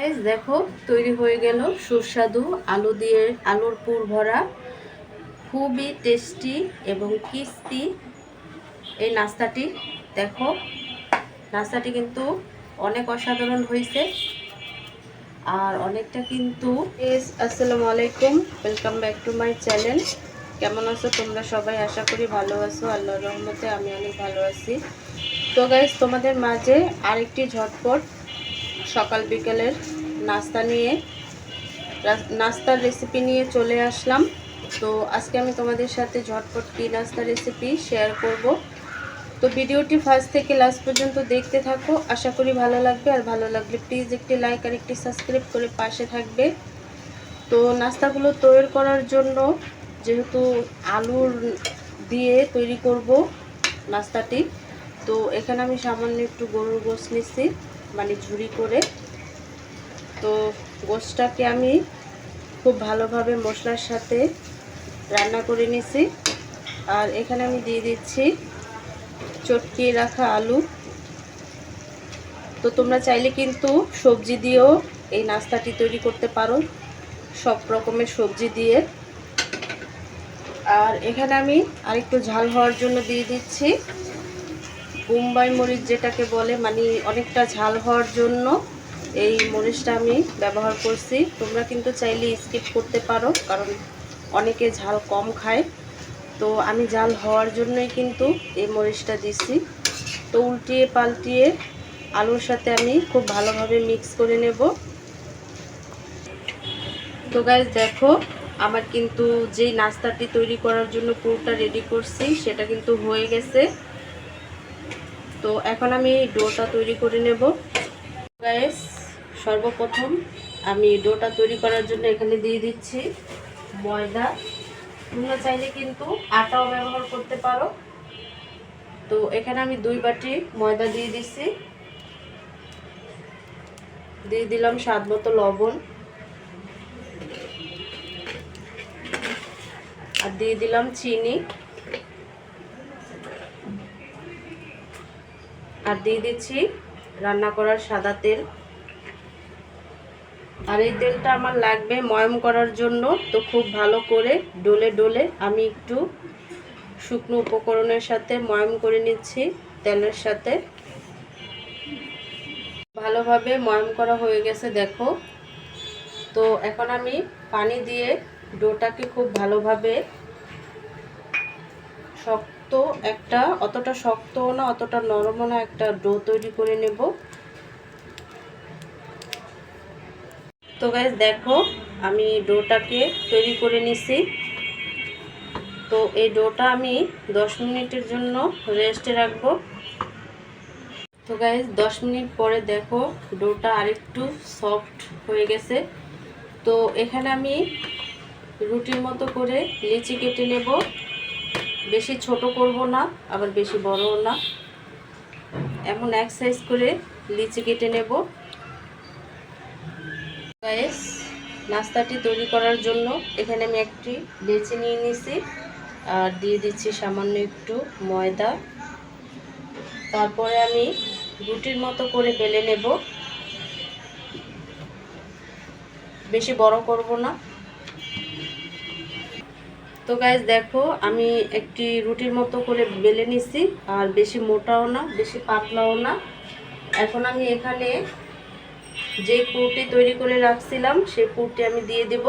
Guys দেখো, তৈরি হয়ে গেল সুস্বাদু আলু দিয়ে আলুর পুর ভরা। খুবই টেস্টি এবং কিস্তি এই নাস্তাটি। দেখো, নাস্তাটি কিন্তু অনেক অসাধারণ হয়েছে। আর অনেকটা কিন্তু আসসালামু আলাইকুম। Welcome back to my channel কেমন আছো তোমরা সবাই? আশা করি ভালো আছো। আল্লাহর রহমতে আমি অনেক ভালো আছি। তো গাইস তোমাদের মাঝে আরেকটি ঝটপট সকাল বিকেলের নাস্তা নিয়ে নাস্তার রেসিপি নিয়ে চলে আসলাম। তো আজকে আমি তোমাদের সাথে ঝটপট কী নাস্তার রেসিপি শেয়ার করব। তো ভিডিওটি ফার্স্ট থেকে লাস্ট পর্যন্ত দেখতে থাকো। আশা করি ভালো লাগবে। আর ভালো লাগলে প্লিজ একটি লাইক আর একটি সাবস্ক্রাইব করে পাশে থাকবে। তো নাস্তাগুলো তৈরি করার জন্য যেহেতু আলুর দিয়ে তৈরি করব নাস্তাটি, তো এখানে আমি সামান্য একটু গরুর গোশ নিচ্ছি। মানে ঝুরি করে। তো গোশটাকে আমি খুব ভালোভাবে মশলার সাথে রান্না করে নিছি। আর এখানে আমি দিয়ে দিচ্ছি চটকিয়ে রাখা আলু। তো তোমরা চাইলে কিন্তু সবজি দিয়েও এই নাস্তাটি তৈরি করতে পারো, সব রকমের সবজি দিয়ে। আর এখানে আমি আরেকটু ঝাল হওয়ার জন্য দিয়ে দিচ্ছি বোম্বাই মরিচ যেটাকে বলে মানে অনেকটা ঝাল হওয়ার জন্য এই মরিচটা আমি ব্যবহার করছি। তোমরা কিন্তু চাইলে স্কিপ করতে পারো, কারণ অনেকে ঝাল কম খায়। তো আমি ঝাল হওয়ার জন্যই কিন্তু এই মরিচটা দিছি। তো উল্টিয়ে পাল্টিয়ে আলুর সাথে আমি খুব ভালোভাবে মিক্স করে নেব। তো গাইজ দেখো, আমার কিন্তু যেই নাস্তাটি তৈরি করার জন্য পুরোটা রেডি করছি, সেটা কিন্তু হয়ে গেছে। তো এখন আমি ডোটা তৈরি করে নেব। গাইস সর্বপ্রথম আমি ডোটা তৈরি করার জন্য এখানে দিয়ে দিচ্ছি ময়দা। তোমরা চাইলে কিন্তু আটাও ব্যবহার করতে পারো। তো এখানে আমি দুই বাটি ময়দা দিয়ে দিচ্ছি। দিয়ে দিলাম স্বাদ মতো লবণ। আর দিয়ে দিলাম চিনি। আর দিয়ে দিচ্ছি রান্না করার সাদা তেল। আর এই তেলটা আমার লাগবে ময়ম করার জন্য, তো খুব ভালো করে ডোলে ডোলে আমি একটু শুকনো উপকরণের সাথে ময়ম করে নিচ্ছি তেলের সাথে। ভালোভাবে ময়ম করা হয়ে গেছে, দেখো। তো এখন আমি পানি দিয়ে ডোটাকে খুব ভালোভাবে শক্ত একটা, অতটা শক্তও না, অতটা নরমও না একটা ডো তৈরি করে নেব। তো গাইজ দেখো, আমি ডোটাকে তৈরি করে নিছি। তো এই ডোটা আমি দশ মিনিটের জন্য রেস্টে রাখব। তো গাইজ দশ মিনিট পরে দেখো, ডোটা আরেকটু সফট হয়ে গেছে। তো এখানে আমি রুটির মতো করে লিচি কেটে নেব। বেশি ছোট করব না, আবার বেশি বড়ও না। এমন এক সাইজ করে লিচি কেটে নেব। গাইস নাস্তাটি তৈরি করার জন্য এখানে আমি একটি লেচি নিয়ে নিছি, আর দিয়ে দিচ্ছি সামান্য একটু ময়দা। তারপরে আমি রুটির মতো করে বেলে নেব। বেশি বড় করব না। তো গাইজ দেখো, আমি একটি রুটির মতো করে বেলে নিছি, আর বেশি মোটাও না, বেশি পাতলাও না। এখন আমি এখানে যে পুরটি তৈরি করে রাখছিলাম, সেই পুরটি আমি দিয়ে দেব।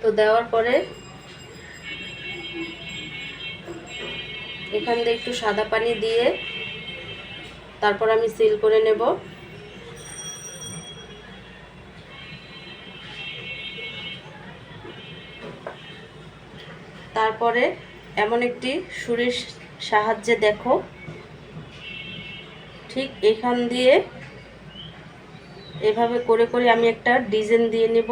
তো দেওয়ার পরে এখান দিয়ে একটু সাদা পানি দিয়ে তারপর আমি সিল করে নেব। তারপরে এমন একটি সুরের সাহায্যে দেখো। ঠিক এখান দিয়ে এভাবে করে করে আমি একটা ডিজাইন দিয়ে নেব।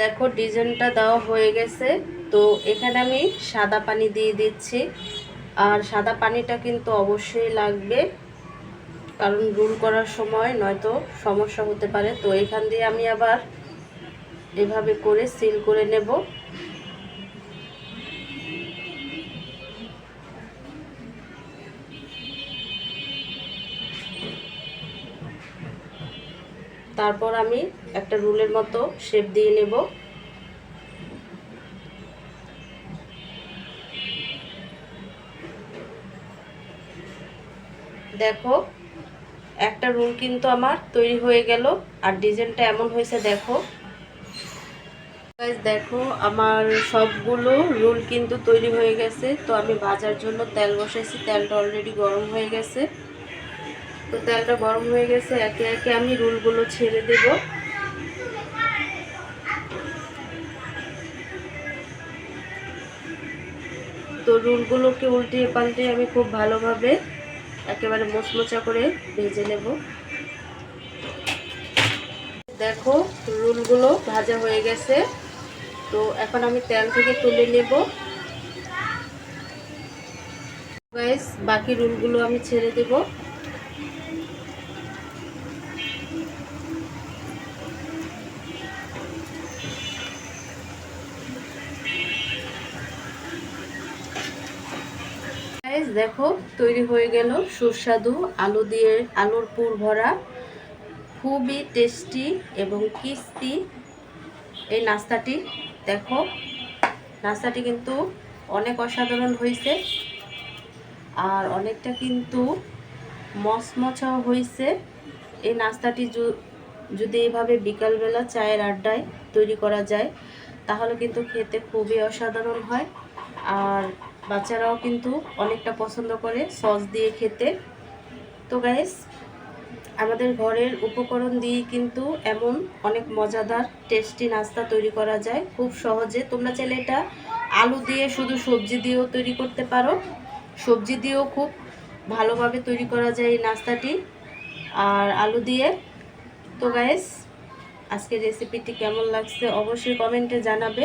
দেখো, ডিজাইনটা দেওয়া হয়ে গেছে। তো এখানে আমি সাদা পানি দিয়ে দিচ্ছি। আর সাদা পানিটা কিন্তু অবশ্যই লাগবে, কারণ রুল করার সময় নয়তো সমস্যা হতে পারে। তো এখান দিয়ে আমি আবার এভাবে করে সিল করে নেব। তারপর আমি একটা রুলের মতো শেপ দিয়ে নেব। দেখো, একটা রুল কিন্তু আমার তৈরি হয়ে গেল আর ডিজাইনটা এমন হয়েছে, দেখো। দেখো, আমার সবগুলো রুল কিন্তু তৈরি হয়ে গেছে। তো আমি ভাজার জন্য তেল বসাইছি, তেলটা অলরেডি গরম হয়ে গেছে। তো তেলটা গরম হয়ে গেছে, একে একে আমি রুলগুলো ছেড়ে দেব। তো রুলগুলোকে উল্টিয়ে পাল্টে আমি খুব ভালোভাবে একেবারে মোচমোচা করে ভেজে নেব। দেখো, রুলগুলো ভাজা হয়ে গেছে। তো এখন আমি তেল থেকে তুলে নেব। বাকি রুলগুলো আমি ছেড়ে দেব। গাইস দেখো, তৈরি হয়ে গেল সুস্বাদু আলু দিয়ে আলুর পুর ভরা। খুবই টেস্টি এবং কিস্তি এই নাস্তাটি। দেখো, নাস্তাটি কিন্তু অনেক অসাধারণ হয়েছে। আর অনেকটা কিন্তু মচমচাও হয়েছে। এই নাস্তাটি যদি এইভাবে বিকালবেলা চায়ের আড্ডায় তৈরি করা যায়, তাহলে কিন্তু খেতে খুবই অসাধারণ হয়। আর বাচ্চারাও কিন্তু অনেকটা পছন্দ করে সস দিয়ে খেতে। তো গাইস আমাদের ঘরের উপকরণ দিয়ে কিন্তু এমন অনেক মজাদার টেস্টি নাস্তা তৈরি করা যায়। খুব সহজে। তোমরা চাইলে এটা আলু দিয়ে শুধু সবজি দিয়েও তৈরি করতে পারো। সবজি দিয়েও খুব ভালোভাবে তৈরি করা যায় এই নাস্তাটি। আর আলু দিয়ে। তো গাইস আজকের রেসিপিটি কেমন লাগছে অবশ্যই কমেন্টে জানাবে।